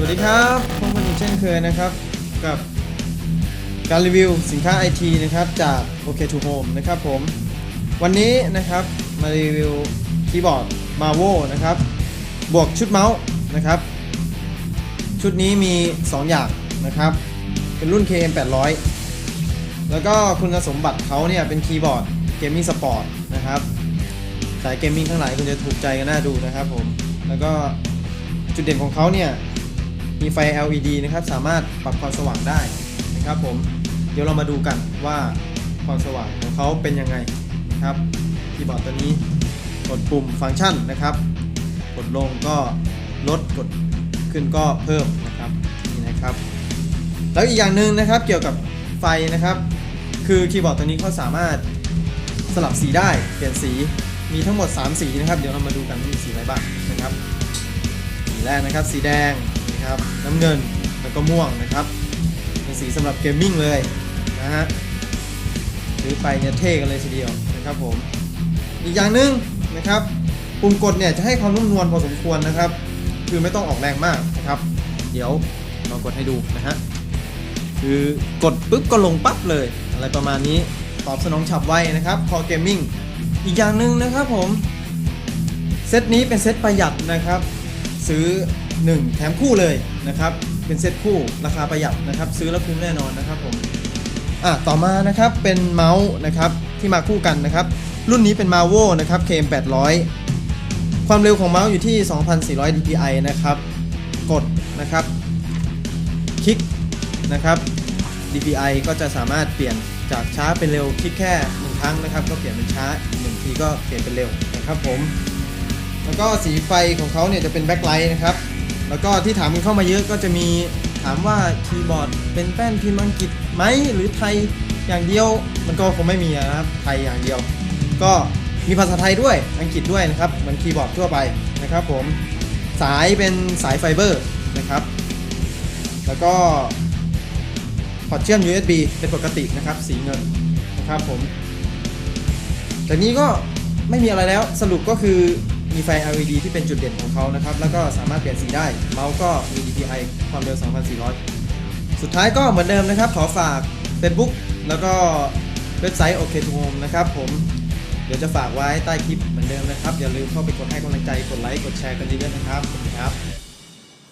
สวัสดีครับพบกันอีกเช่นเคยนะครับ กับการรีวิวสินค้าไอทีนะครับจาก OK to Home นะครับผม วันนี้นะครับมารีวิวคีย์บอร์ด Marvo นะครับ บวกชุดเมาส์นะครับ ชุดนี้มี 2 อย่างนะครับ เป็นรุ่น KM 800 แล้วก็คุณสมบัติเขาเนี่ยเป็นคีย์บอร์ดเกมมิ่งสปอร์ตนะครับสายเกมมิ่งทั้งหลายคุณจะถูกใจกันน่าดูนะครับผม แล้วก็จุดเด่นของเขาเนี่ย มีไฟ LED นะครับสามารถปรับความสว่างได้นะครับผมเดี๋ยวเรามาดูกันว่าความสว่างของเขาเป็นยังไงนะครับคีย์บอร์ดตัวนี้กดปุ่มฟังก์ชันนะครับ กดลงก็ลดกดขึ้นก็เพิ่มนะครับนี่นะครับ แล้วอีกอย่างหนึ่งนะครับเกี่ยวกับไฟนะครับ คือคีย์บอร์ดตัวนี้เขาสามารถสลับสีได้เปลี่ยนสีมีทั้งหมด 3 สีนะครับ เดี๋ยวเรามาดูกันมีสีอะไรบ้างนะครับสีแรกนะครับ สีแดง นะครับน้ำเงินแล้วก็ม่วงนะครับเป็นสีสำหรับเกมมิ่งเลยนะฮะซื้อไปเนี่ยเท่กันเลยทีเดียวนะครับผมอีกอย่างหนึ่งนะครับปุ่มกดเนี่ยจะให้ความนุ่มนวลพอสมควรนะครับ คือไม่ต้องออกแรงมากนะครับ เดี๋ยวลองกดให้ดูนะฮะคือกดปุ๊บก็ลงปั๊บเลย อะไรประมาณนี้ตอบสนองฉับไวนะครับคอเกมมิ่งอีกอย่างหนึ่งนะครับผมเซตนี้เป็นเซตประหยัดนะครับ ซื้อ 1 แถมคู่เลยนะครับ เป็นเซตคู่ราคาประหยัดนะครับ ซื้อแล้วคุ้มแน่นอนนะครับผมอะต่อมานะครับเป็นเมาส์นะครับที่มาคู่กันนะครับ รุ่นนี้เป็น Marvo นะครับ KM 800 ความเร็วของเมาส์อยู่ที่ 2,400 dpi นะครับ กดนะครับ คลิกนะครับ DPI ก็จะสามารถเปลี่ยนจากช้าเป็นเร็วคลิกแค่หนึ่งครั้งนะครับ ก็เปลี่ยนเป็นช้าหนึ่งทีก็เปลี่ยนเป็นเร็วนะครับผม แล้วก็สีไฟของเขาเนี่ยจะเป็นแบ็คไลท์นะครับ แล้วก็ที่ถามกันเข้ามาเยอะก็จะมีถามว่าคีย์บอร์ดเป็นแป้นพิมพ์อังกฤษไหมหรือไทยอย่างเดียวมันก็คงไม่มีนะครับไทยอย่างเดียว ก็มีภาษาไทยด้วยอังกฤษด้วยนะครับเหมือนคีย์บอร์ดทั่วไปนะครับผมสายเป็นสายไฟเบอร์นะครับ แล้วก็พอร์ตเชื่อม USB เป็นปกตินะครับ สีเงินนะครับผมแต่นี้ก็ไม่มีอะไรแล้วสรุปก็คือ มีไฟ LED ที่เป็นจุดเด่นของเขานะครับ แล้วก็สามารถเปลี่ยนสีได้ เมาส์ก็มี DPI ความเร็ว 2,400 สุดท้ายก็เหมือนเดิมนะครับ ขอฝาก Facebook แล้วก็เว็บไซต์ OK to Home นะครับผมเดี๋ยวจะฝากไว้ใต้คลิปเหมือนเดิมนะครับ อย่าลืมเข้าไปกดให้กำลังใจ กดไลค์ กดแชร์กันเยอะๆนะครับขอบคุณครับ